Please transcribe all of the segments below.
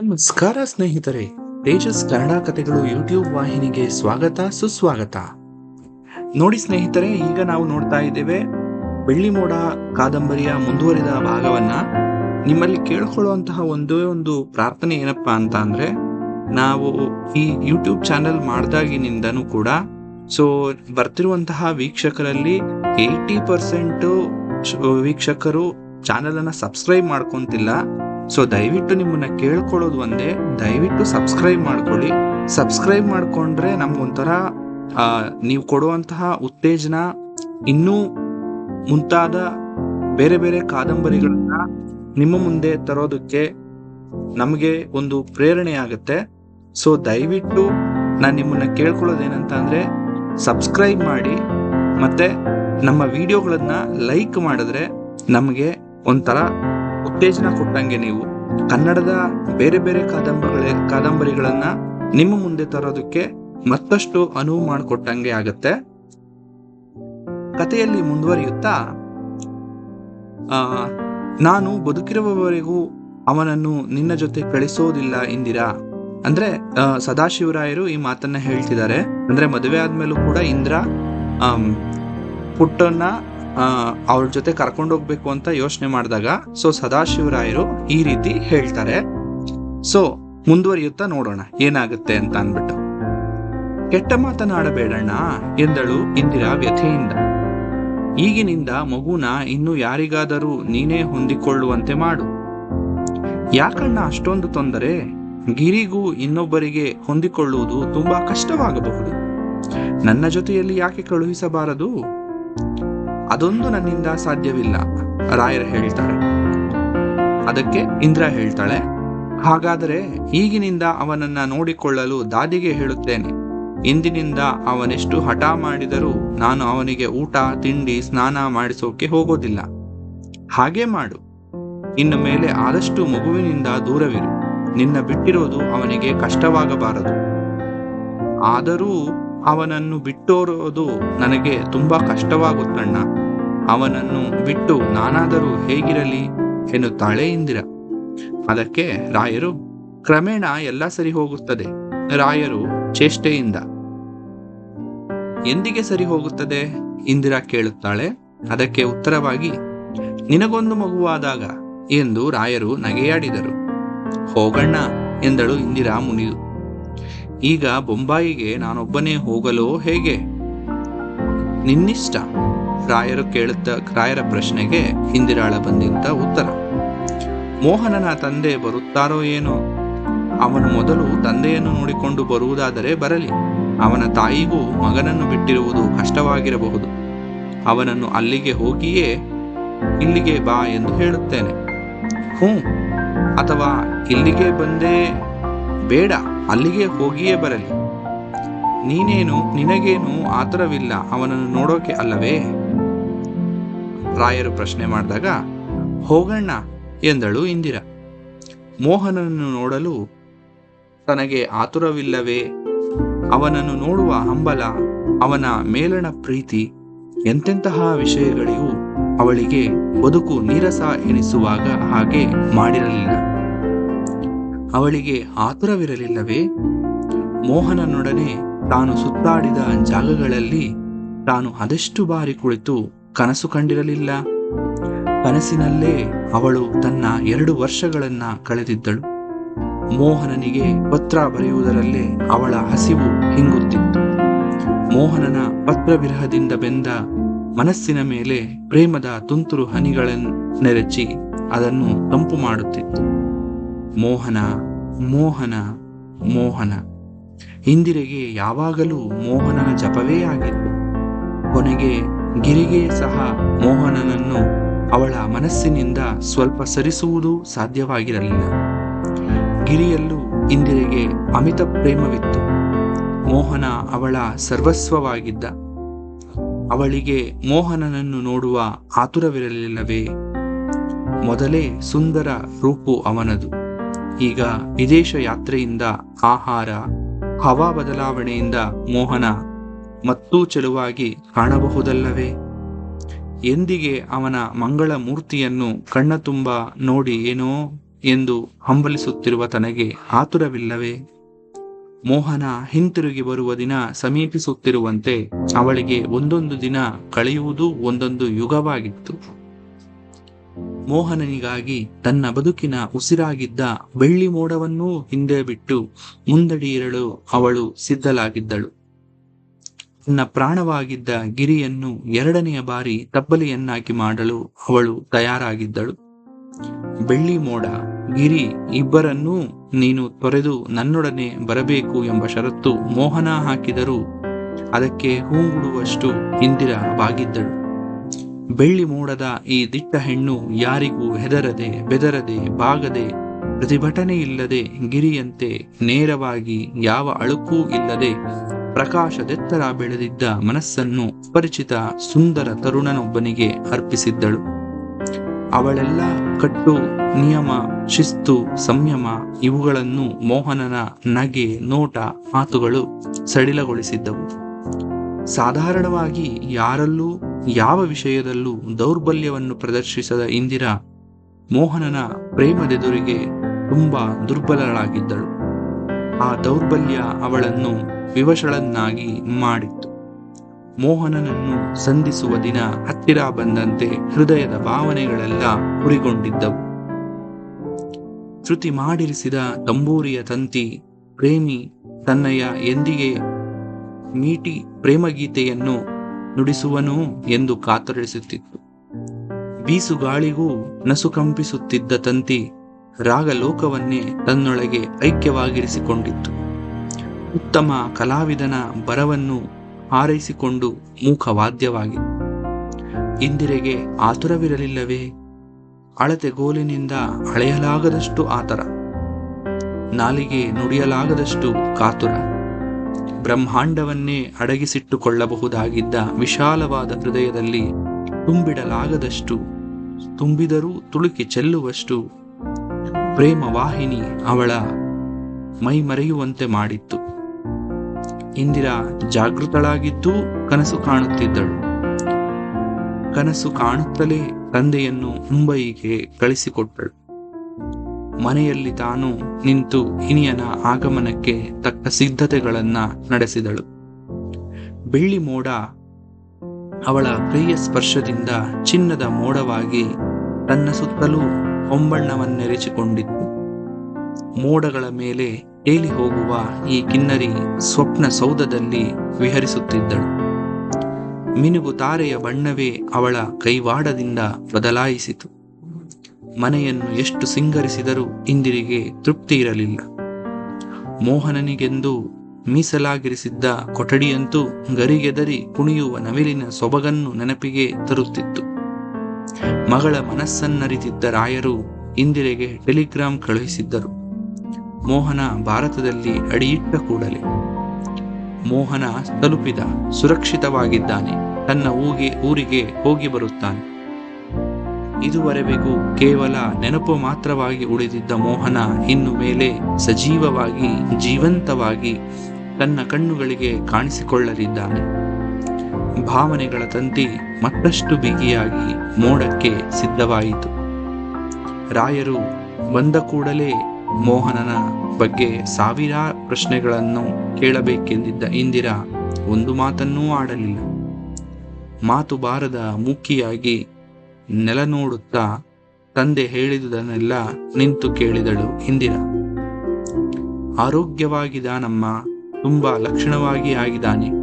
ನಮಸ್ಕಾರ ಸ್ನೇಹಿತರೆ, ತೇಜಸ್ ಕನ್ನಡ ಕಥೆಗಳು ಯೂಟ್ಯೂಬ್ ವಾಹಿನಿಗೆ ಸ್ವಾಗತ, ಸುಸ್ವಾಗತ. ನೋಡಿ ಸ್ನೇಹಿತರೆ, ಈಗ ನಾವು ನೋಡ್ತಾ ಇದ್ದೇವೆ ಬೆಳ್ಳಿ ಮೋಡ ಕಾದಂಬರಿಯ ಮುಂದುವರಿದ ಭಾಗವನ್ನ. ನಿಮ್ಮಲ್ಲಿ ಕೇಳ್ಕೊಳ್ಳುವಂತಹ ಒಂದೇ ಒಂದು ಪ್ರಾರ್ಥನೆ ಏನಪ್ಪಾ ಅಂತ ಅಂದ್ರೆ, ನಾವು ಈ ಯೂಟ್ಯೂಬ್ ಚಾನೆಲ್ ಮಾಡ್ದಾಗಿನಿಂದನೂ ಕೂಡ ಸೊ ಬರ್ತಿರುವಂತಹ ವೀಕ್ಷಕರಲ್ಲಿ ಏಯ್ಟಿ ಪರ್ಸೆಂಟ್ ವೀಕ್ಷಕರು ಚಾನೆಲ್ ಅನ್ನ ಸಬ್ಸ್ಕ್ರೈಬ್ ಮಾಡ್ಕೊಂತಿಲ್ಲ. ಸೊ ದಯವಿಟ್ಟು ನಿಮ್ಮನ್ನ ಕೇಳ್ಕೊಳ್ಳೋದು ಒಂದೇ. ದಯವಿಟ್ಟು ಸಬ್ಸ್ಕ್ರೈಬ್ ಮಾಡ್ಕೊಳ್ಳಿ. ಸಬ್ಸ್ಕ್ರೈಬ್ ಮಾಡಿಕೊಂಡ್ರೆ ನಮ್ಗೊಂಥರ ನೀವು ಕೊಡುವಂತಹ ಉತ್ತೇಜನ ಇನ್ನೂ ಮುಂತಾದ ಬೇರೆ ಬೇರೆ ಕಾದಂಬರಿಗಳನ್ನ ನಿಮ್ಮ ಮುಂದೆ ತರೋದಕ್ಕೆ ನಮಗೆ ಒಂದು ಪ್ರೇರಣೆ ಆಗುತ್ತೆ. ಸೊ ದಯವಿಟ್ಟು ನಾನು ನಿಮ್ಮನ್ನ ಕೇಳ್ಕೊಳ್ಳೋದೇನಂತ ಅಂದ್ರೆ ಸಬ್ಸ್ಕ್ರೈಬ್ ಮಾಡಿ. ಮತ್ತೆ ನಮ್ಮ ವಿಡಿಯೋಗಳನ್ನ ಲೈಕ್ ಮಾಡಿದ್ರೆ ನಮಗೆ ಒಂಥರ ಉತ್ತೇಜನ ಕೊಟ್ಟಂಗೆ ನೀವು ಕನ್ನಡದ ಬೇರೆ ಬೇರೆ ಕಾದಂಬರಿಗಳ, ಕಾದಂಬರಿಗಳನ್ನ ನಿಮ್ಮ ಮುಂದೆ ತರೋದಕ್ಕೆ ಮತ್ತಷ್ಟು ಅನುವು ಮಾಡಿಕೊಟ್ಟಂಗೆ ಆಗತ್ತೆ. ಕಥೆಯಲ್ಲಿ ಮುಂದುವರಿಯುತ್ತಾ? ಆ, ನಾನು ಬದುಕಿರುವವರೆಗೂ ಅವನನ್ನು ನಿನ್ನ ಜೊತೆ ಕಳಿಸೋದಿಲ್ಲ ಇಂದಿರಾ. ಅಂದ್ರೆ ಸದಾಶಿವರಾಯರು ಈ ಮಾತನ್ನ ಹೇಳ್ತಿದ್ದಾರೆ. ಅಂದ್ರೆ ಮದುವೆ ಆದ್ಮೇಲೂ ಕೂಡ ಇಂದ್ರ ಪುಟ್ಟನ್ನ ಅವ್ರ ಜೊತೆ ಕರ್ಕೊಂಡು ಹೋಗ್ಬೇಕು ಅಂತ ಯೋಚನೆ ಮಾಡಿದಾಗ, ಸೊ ಸದಾಶಿವರಾಯರು ಈ ರೀತಿ ಹೇಳ್ತಾರೆ. ಸೊ, ಮುಂದುವರಿಯುತ್ತಾ ನೋಡೋಣ, ಏನಾಗುತ್ತೆ ಅಂತ ಅನ್ಬಿಟ್ಟು ಕೆಟ್ಟ ಮಾತನಾಡಬೇಡಣ್ಣ ಎಂದಳು ಇಂದಿರಾ ವ್ಯಥೆಯಿಂದ. ಈಗಿನಿಂದ ಮಗುನ ಇನ್ನು ಯಾರಿಗಾದರೂ ನೀನೇ ಹೊಂದಿಕೊಳ್ಳುವಂತೆ ಮಾಡು. ಯಾಕಣ್ಣ ಅಷ್ಟೊಂದು ತೊಂದರೆ? ಗಿರಿಗೂ ಇನ್ನೊಬ್ಬರಿಗೆ ಹೊಂದಿಕೊಳ್ಳುವುದು ತುಂಬಾ ಕಷ್ಟವಾಗಬಹುದು. ನನ್ನ ಜೊತೆಯಲ್ಲಿ ಯಾಕೆ ಕಳುಹಿಸಬಾರದು? ಅದೊಂದು ನನ್ನಿಂದ ಸಾಧ್ಯವಿಲ್ಲ, ರಾಯರ್ ಹೇಳ್ತಾರೆ ಅದಕ್ಕೆ ಇಂದ್ರ ಹೇಳ್ತಾಳೆ, ಹಾಗಾದರೆ ಈಗಿನಿಂದ ಅವನನ್ನ ನೋಡಿಕೊಳ್ಳಲು ದಾದಿಗೆ ಹೇಳುತ್ತೇನೆ. ಇಂದಿನಿಂದ ಅವನೆಷ್ಟು ಹಠ ಮಾಡಿದರೂ ನಾನು ಅವನಿಗೆ ಊಟ, ತಿಂಡಿ, ಸ್ನಾನ ಮಾಡಿಸೋಕೆ ಹೋಗೋದಿಲ್ಲ. ಹಾಗೆ ಮಾಡು. ಇನ್ನು ಮೇಲೆ ಆದಷ್ಟು ಮಗುವಿನಿಂದ ದೂರವಿರು. ನಿನ್ನ ಬಿಟ್ಟಿರೋದು ಅವನಿಗೆ ಕಷ್ಟವಾಗಬಾರದು. ಆದರೂ ಅವನನ್ನು ಬಿಟ್ಟೋರೋದು ನನಗೆ ತುಂಬಾ ಕಷ್ಟವಾಗುತ್ತಣ್ಣ. ಅವನನ್ನು ಬಿಟ್ಟು ನಾನಾದರೂ ಹೇಗಿರಲಿ ಎನ್ನುತ್ತಾಳೆ ಇಂದಿರ. ಅದಕ್ಕೆ ರಾಯರು, ಕ್ರಮೇಣ ಎಲ್ಲ ಸರಿ ಹೋಗುತ್ತದೆ. ರಾಯರು ಚೇಷ್ಟೆಯಿಂದ, ಎಂದಿಗೆ ಸರಿ ಹೋಗುತ್ತದೆ? ಇಂದಿರಾ ಕೇಳುತ್ತಾಳೆ. ಅದಕ್ಕೆ ಉತ್ತರವಾಗಿ, ನಿನಗೊಂದು ಮಗುವಾದಾಗ ಎಂದು ರಾಯರು ನಗೆಯಾಡಿದರು. ಹೋಗಣ್ಣ ಎಂದಳು ಇಂದಿರಾ ಮುನಿಯು. ಈಗ ಬೊಂಬಾಯಿಗೆ ನಾನೊಬ್ಬನೇ ಹೋಗಲೋ ಹೇಗೆ? ನಿನ್ನಿಷ್ಟ. ರಾಯರು ಕೇಳುತ್ತ, ರಾಯರ ಪ್ರಶ್ನೆಗೆ ಹಿಂದಿರಾಳ ಬಂದಿದ್ದ ಉತ್ತರ. ಮೋಹನನ ತಂದೆ ಬರುತ್ತಾರೋ ಏನೋ? ಅವನು ಮೊದಲು ತಂದೆಯನ್ನು ನೋಡಿಕೊಂಡು ಬರುವುದಾದರೆ ಬರಲಿ. ಅವನ ತಾಯಿಗೂ ಮಗನನ್ನು ಬಿಟ್ಟಿರುವುದು ಕಷ್ಟವಾಗಿರಬಹುದು. ಅವನನ್ನು ಅಲ್ಲಿಗೆ ಹೋಗಿಯೇ ಇಲ್ಲಿಗೆ ಬಾ ಎಂದು ಹೇಳುತ್ತೇನೆ. ಹ್ಞೂ, ಅಥವಾ ಇಲ್ಲಿಗೆ ಬಂದೇ ಬೇಡ, ಅಲ್ಲಿಗೆ ಹೋಗಿಯೇ ಬರಲಿ. ನೀನೇನು, ನಿನಗೇನು ಆತರವಿಲ್ಲ ಅವನನ್ನು ನೋಡೋಕೆ ಅಲ್ಲವೇ? ರಾಯರು ಪ್ರಶ್ನೆ ಮಾಡಿದಾಗ, ಹೋಗಣ್ಣ, ಎಂದಳು ಇಂದಿರ. ಮೋಹನನ್ನು ನೋಡಲು, ತನಗೆ ಆತುರವಿಲ್ಲವೇ, ಅವನನ್ನು ನೋಡುವ ಹಂಬಲ, ಅವನ ಮೇಲಣ ಪ್ರೀತಿ, ಎಂತೆಂತಹ ವಿಷಯಗಳಿಗೂ ಅವಳಿಗೆ ಬದುಕು ನೀರಸ ಎನಿಸುವಾಗ ಹಾಗೆ ಮಾಡಿರಲಿಲ್ಲ. ಅವಳಿಗೆ ಆತುರವಿರಲಿಲ್ಲವೇ? ಮೋಹನನೊಡನೆ ತಾನು ಸುತ್ತಾಡಿದ ಜಾಗಗಳಲ್ಲಿ ತಾನು ಅದೆಷ್ಟು ಬಾರಿ ಕುಳಿತು ಕನಸು ಕಂಡಿರಲಿಲ್ಲ. ಕನಸಿನಲ್ಲೇ ಅವಳು ತನ್ನ ಎರಡು ವರ್ಷಗಳನ್ನ ಕಳೆದಿದ್ದಳು. ಮೋಹನನಿಗೆ ಪತ್ರ ಬರೆಯುವುದರಲ್ಲೇ ಅವಳ ಹಸಿವು ಹಿಂಗುತ್ತಿತ್ತು. ಮೋಹನನ ಪತ್ರ ವಿರಹದಿಂದ ಬೆಂದ ಮನಸ್ಸಿನ ಮೇಲೆ ಪ್ರೇಮದ ತುಂತುರು ಹನಿಗಳನ್ನೆರಚಿ ಅದನ್ನು ತಂಪು ಮಾಡುತ್ತಿತ್ತು. ಮೋಹನ ಮೋಹನ ಮೋಹನ. ಇಂದಿರೆಗೆ ಯಾವಾಗಲೂ ಮೋಹನನ ಜಪವೇ ಆಗಿತ್ತು. ಕೊನೆಗೆ ಗಿರಿಗೆ ಸಹ ಮೋಹನನನ್ನು ಅವಳ ಮನಸ್ಸಿನಿಂದ ಸ್ವಲ್ಪ ಸರಿಸುವುದು ಸಾಧ್ಯವಾಗಿರಲಿಲ್ಲ. ಗಿರಿಯಲ್ಲೂ ಇಂದಿರೆಗೆ ಅಮಿತ ಪ್ರೇಮವಿತ್ತು. ಮೋಹನ ಅವಳ ಸರ್ವಸ್ವವಾಗಿದ್ದ. ಅವಳಿಗೆ ಮೋಹನನನ್ನು ನೋಡುವ ಆತುರವಿರಲಿಲ್ಲವೇ? ಮೊದಲೇ ಸುಂದರ ರೂಪು ಅವನದು. ಈಗ ವಿದೇಶ ಯಾತ್ರೆಯಿಂದ ಆಹಾರ, ಹವಾ ಬದಲಾವಣೆಯಿಂದ ಮೋಹನ ಮತ್ತೂ ಚೆಲುವಾಗಿ ಕಾಣಬಹುದಲ್ಲವೇ? ಎಂದಿಗೆ ಅವನ ಮಂಗಳ ಮೂರ್ತಿಯನ್ನು ಕಣ್ಣ ತುಂಬ ನೋಡಿ ಏನೋ ಎಂದು ಹಂಬಲಿಸುತ್ತಿರುವ ತನಗೆ ಆತುರವಿಲ್ಲವೇ? ಮೋಹನ ಹಿಂತಿರುಗಿ ಬರುವ ದಿನ ಸಮೀಪಿಸುತ್ತಿರುವಂತೆ ಅವಳಿಗೆ ಒಂದೊಂದು ದಿನ ಕಳೆಯುವುದು ಒಂದೊಂದು ಯುಗವಾಗಿತ್ತು. ಮೋಹನನಿಗಾಗಿ ತನ್ನ ಬದುಕಿನ ಉಸಿರಾಗಿದ್ದ ಬೆಳ್ಳಿ ಮೋಡವನ್ನೂ ಹಿಂದೆ ಬಿಟ್ಟು ಮುಂದಡಿಯಿರಲು ಅವಳು ಸಿದ್ಧಲಾಗಿದ್ದಳು ತನ್ನ ಪ್ರಾಣವಾಗಿದ್ದ ಗಿರಿಯನ್ನು ಎರಡನೆಯ ಬಾರಿ ತಬ್ಬಲಿಯನ್ನಾಗಿ ಮಾಡಲು ಅವಳು ತಯಾರಾಗಿದ್ದಳು. ಬೆಳ್ಳಿ ಮೋಡ, ಗಿರಿ ಇಬ್ಬರನ್ನೂ ನೀನು ತೊರೆದು ನನ್ನೊಡನೆ ಬರಬೇಕು ಎಂಬ ಷರತ್ತು ಮೋಹನ ಹಾಕಿದರೂ ಅದಕ್ಕೆ ಹೂಗುಡುವಷ್ಟು ಇಂದಿರವಾಗಿದ್ದಳು. ಬೆಳ್ಳಿ ಮೋಡದ ಈ ದಿಟ್ಟ ಹೆಣ್ಣು ಯಾರಿಗೂ ಹೆದರದೆ, ಬೆದರದೆ, ಬಾಗದೆ ಪ್ರತಿಭಟನೆ ಇಲ್ಲದೆ ಗಿರಿಯಂತೆ ನೇರವಾಗಿ ಯಾವ ಅಳುಕೂ ಇಲ್ಲದೆ ಪ್ರಕಾಶದೆತ್ತರ ಬೆಳೆದಿದ್ದ ಮನಸ್ಸನ್ನು ಪರಿಚಿತ ಸುಂದರ ತರುಣನೊಬ್ಬನಿಗೆ ಅರ್ಪಿಸಿದ್ದಳು. ಅವಳೆಲ್ಲ ಕಟ್ಟು, ನಿಯಮ, ಶಿಸ್ತು, ಸಂಯಮ ಇವುಗಳನ್ನು ಮೋಹನನ ನಗೆ, ನೋಟ, ಮಾತುಗಳು ಸಡಿಲಗೊಳಿಸಿದ್ದವು. ಸಾಧಾರಣವಾಗಿ ಯಾರಲ್ಲೂ, ಯಾವ ವಿಷಯದಲ್ಲೂ ದೌರ್ಬಲ್ಯವನ್ನು ಪ್ರದರ್ಶಿಸದ ಇಂದಿರಾ ಮೋಹನನ ಪ್ರೇಮದೆದುರಿಗೆ ತುಂಬಾ ದುರ್ಬಲಳಾಗಿದ್ದಳು. ಆ ದೌರ್ಬಲ್ಯ ಅವಳನ್ನು ವಿವಶಳನ್ನಾಗಿ ಮಾಡಿತ್ತು. ಮೋಹನನನ್ನು ಸಂಧಿಸುವ ದಿನ ಹತ್ತಿರ ಬಂದಂತೆ ಹೃದಯದ ಭಾವನೆಗಳೆಲ್ಲ ಹುರಿಗೊಂಡಿದ್ದವು. ಶ್ರುತಿ ಮಾಡಿರಿಸಿದ ತಂಬೂರಿಯ ತಂತಿ ಪ್ರೇಮಿ ತನ್ನಯ ಎಂದಿಗೆ ಮೀಟಿ ಪ್ರೇಮಗೀತೆಯನ್ನು ನುಡಿಸುವನು ಎಂದು ಕಾತರಿಸುತ್ತಿತ್ತು. ಬೀಸುಗಾಳಿಗೂ ನಸುಕಂಪಿಸುತ್ತಿದ್ದ ತಂತಿ ರಾಗಲೋಕವನ್ನೇ ತನ್ನೊಳಗೆ ಐಕ್ಯವಾಗಿರಿಸಿಕೊಂಡಿತ್ತು. ಉತ್ತಮ ಕಲಾವಿದನ ಬರವನ್ನು ಹಾರೈಸಿಕೊಂಡು ಮೂಕವಾದ್ಯವಾಗಿತ್ತು. ಇಂದಿರೆಗೆ ಆತುರವಿರಲಿಲ್ಲವೇ? ಅಳತೆಗೋಲಿನಿಂದ ಅಳೆಯಲಾಗದಷ್ಟು ಆತರ. ನಾಲಿಗೆ ನುಡಿಯಲಾಗದಷ್ಟು ಕಾತುರ. ಬ್ರಹ್ಮಾಂಡವನ್ನೇ ಅಡಗಿಸಿಟ್ಟುಕೊಳ್ಳಬಹುದಾಗಿದ್ದ ವಿಶಾಲವಾದ ಹೃದಯದಲ್ಲಿ ತುಂಬಿಡಲಾಗದಷ್ಟು, ತುಂಬಿದರೂ ತುಳುಕಿ ಚೆಲ್ಲುವಷ್ಟು ಪ್ರೇಮ ವಾಹಿನಿ ಅವಳ ಮೈಮರೆಯುವಂತೆ ಮಾಡಿತ್ತು. ಇಂದಿರಾ ಜಾಗೃತಳಾಗಿದ್ದು ಕನಸು ಕಾಣುತ್ತಿದ್ದಳು. ಕನಸು ಕಾಣುತ್ತಲೇ ತಂದೆಯನ್ನು ಮುಂಬಯಿಗೆ ಕಳಿಸಿಕೊಟ್ಟಳು. ಮನೆಯಲ್ಲಿ ತಾನು ನಿಂತು ಹಿನಿಯನ ಆಗಮನಕ್ಕೆ ತಕ್ಕ ಸಿದ್ಧತೆಗಳನ್ನ ನಡೆಸಿದಳು. ಬೆಳ್ಳಿ ಮೋಡ ಅವಳ ಪ್ರಿಯ ಸ್ಪರ್ಶದಿಂದ ಚಿನ್ನದ ಮೋಡವಾಗಿ ತನ್ನ ಸುತ್ತಲೂ ಹೊಂಬಣ್ಣವನ್ನೆರೆಚಿಕೊಂಡಿತ್ತು ಮೋಡಗಳ ಮೇಲೆ ಏಲಿ ಹೋಗುವ ಈ ಕಿನ್ನರಿ ಸ್ವಪ್ನ ಸೌಧದಲ್ಲಿ ವಿಹರಿಸುತ್ತಿದ್ದಳು. ಮಿನುಗು ತಾರೆಯ ಬಣ್ಣವೇ ಅವಳ ಕೈವಾಡದಿಂದ ಬದಲಾಯಿಸಿತು. ಮನೆಯನ್ನು ಎಷ್ಟು ಸಿಂಗರಿಸಿದರೂ ಇಂದಿರಿಗೆ ತೃಪ್ತಿ ಇರಲಿಲ್ಲ. ಮೋಹನನಿಗೆಂದು ಮೀಸಲಾಗಿರಿಸಿದ್ದ ಕೊಠಡಿಯಂತೂ ಗರಿಗೆದರಿ ಕುಣಿಯುವ ನವಿಲಿನ ಸೊಬಗನ್ನು ನೆನಪಿಗೆ ತರುತ್ತಿತ್ತು. ಮಗಳ ಮನಸ್ಸನ್ನರಿತಿದ್ದ ರಾಯರು ಇಂದಿರೆಗೆ ಟೆಲಿಗ್ರಾಮ್ ಕಳುಹಿಸಿದ್ದರು. ಮೋಹನ ಭಾರತದಲ್ಲಿ ಅಡಿಯಿಟ್ಟ ಕೂಡಲೇ. ಮೋಹನ ತಲುಪಿದ ಸುರಕ್ಷಿತವಾಗಿದ್ದಾನೆ. ತನ್ನ ಊಗೆ, ಊರಿಗೆ ಹೋಗಿ ಬರುತ್ತಾನೆ. ಇದುವರೆಗೂ ಕೇವಲ ನೆನಪು ಮಾತ್ರವಾಗಿ ಉಳಿದಿದ್ದ ಮೋಹನ ಇನ್ನು ಮೇಲೆ ಸಜೀವವಾಗಿ, ಜೀವಂತವಾಗಿ ತನ್ನ ಕಣ್ಣುಗಳಿಗೆ ಕಾಣಿಸಿಕೊಳ್ಳಲಿದ್ದಾನೆ. ಭಾವನೆಗಳ ತಂತಿ ಮತ್ತಷ್ಟು ಬಿಗಿಯಾಗಿ ಮೋಡಕ್ಕೆ ಸಿದ್ಧವಾಯಿತು. ರಾಯರು ಬಂದ ಕೂಡಲೇ ಮೋಹನನ ಬಗ್ಗೆ ಸಾವಿರ ಪ್ರಶ್ನೆಗಳನ್ನು ಕೇಳಬೇಕೆಂದಿದ್ದ ಇಂದಿರಾ ಒಂದು ಮಾತನ್ನೂ ಆಡಲಿಲ್ಲ. ಮಾತು ಬಾರದ ಮುಖಿಯಾಗಿ ನೆಲ ನೋಡುತ್ತಾ ತಂದೆ ಹೇಳಿದುದನ್ನೆಲ್ಲ ನಿಂತು ಕೇಳಿದಳು ಇಂದಿರಾ. ಆರೋಗ್ಯವಾಗಿದ್ದಾನಮ್ಮ ತುಂಬಾ ಲಕ್ಷಣವಾಗಿ ಆಗಿದ್ದಾನೆ.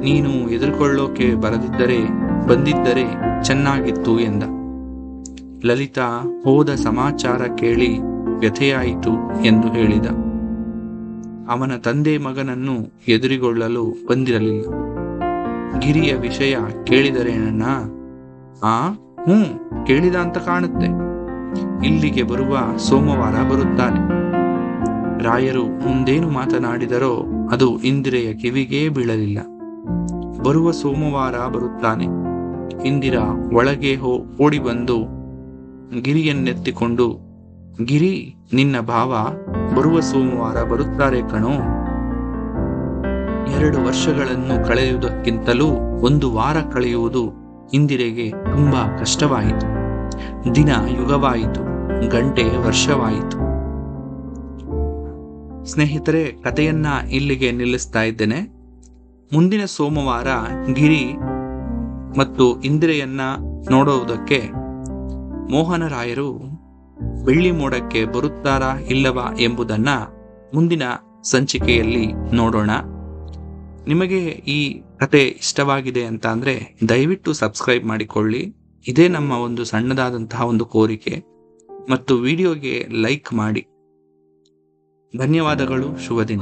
ನೀನು ಎದುರುಕೊಳ್ಳೋಕೆ ಬರದಿದ್ದರೆ, ಬಂದಿದ್ದರೆ ಚೆನ್ನಾಗಿತ್ತು ಎಂದ. ಲಲಿತಾ ಹೋದ ಸಮಾಚಾರ ಕೇಳಿ ವ್ಯಥೆಯಾಯಿತು ಎಂದು ಹೇಳಿದ. ಅವನ ತಂದೆ ಮಗನನ್ನು ಎದುರಿಗೊಳ್ಳಲು ಬಂದಿರಲಿಲ್ಲ. ಗಿರಿಯ ವಿಷಯ ಕೇಳಿದರೇನಣ್ಣ ಆ ಹ್ಞೂ ಕೇಳಿದ ಅಂತ ಕಾಣುತ್ತೆ. ಇಲ್ಲಿಗೆ ಬರುವ ಸೋಮವಾರ ಬರುತ್ತಾನೆ. ರಾಯರು ಮುಂದೇನು ಮಾತನಾಡಿದರೋ ಅದು ಇಂದಿರೆಯ ಕಿವಿಗೇ ಬೀಳಲಿಲ್ಲ. ಬರುವ ಸೋಮವಾರ ಬರುತ್ತಾನೆ. ಇಂದಿರಾ ಒಳಗೆ ಹೋ ಓಡಿ ಬಂದು ಗಿರಿಯನ್ನೆತ್ತಿಕೊಂಡು, ಗಿರಿ, ನಿನ್ನ ಭಾವ ಬರುವ ಸೋಮವಾರ ಬರುತ್ತಾರೆ ಕಣೋ. ಎರಡು ವರ್ಷಗಳನ್ನು ಕಳೆಯುವುದಕ್ಕಿಂತಲೂ ಒಂದು ವಾರ ಕಳೆಯುವುದು ಇಂದಿರೆಗೆ ತುಂಬಾ ಕಷ್ಟವಾಯಿತು. ದಿನ ಯುಗವಾಯಿತು, ಗಂಟೆ ವರ್ಷವಾಯಿತು. ಸ್ನೇಹಿತರೆ, ಕಥೆಯನ್ನ ಇಲ್ಲಿಗೆ ನಿಲ್ಲಿಸ್ತಾ ಇದ್ದೇನೆ. ಮುಂದಿನ ಸೋಮವಾರ ಗಿರಿ ಮತ್ತು ಇಂದಿರೆಯನ್ನ ನೋಡುವುದಕ್ಕೆ ಮೋಹನರಾಯರು ಬೆಳ್ಳಿ ಮೋಡಕ್ಕೆ ಬರುತ್ತಾರಾ ಇಲ್ಲವಾ ಎಂಬುದನ್ನ ಮುಂದಿನ ಸಂಚಿಕೆಯಲ್ಲಿ ನೋಡೋಣ. ನಿಮಗೆ ಈ ಕತೆ ಇಷ್ಟವಾಗಿದೆ ಅಂತ ಅಂದರೆ ದಯವಿಟ್ಟು ಸಬ್ಸ್ಕ್ರೈಬ್ ಮಾಡಿಕೊಳ್ಳಿ. ಇದೇ ನಮ್ಮ ಒಂದು ಸಣ್ಣದಾದಂತಹ ಒಂದು ಕೋರಿಕೆ. ಮತ್ತು ವಿಡಿಯೋಗೆ ಲೈಕ್ ಮಾಡಿ. ಧನ್ಯವಾದಗಳು ಶುಭ ದಿನ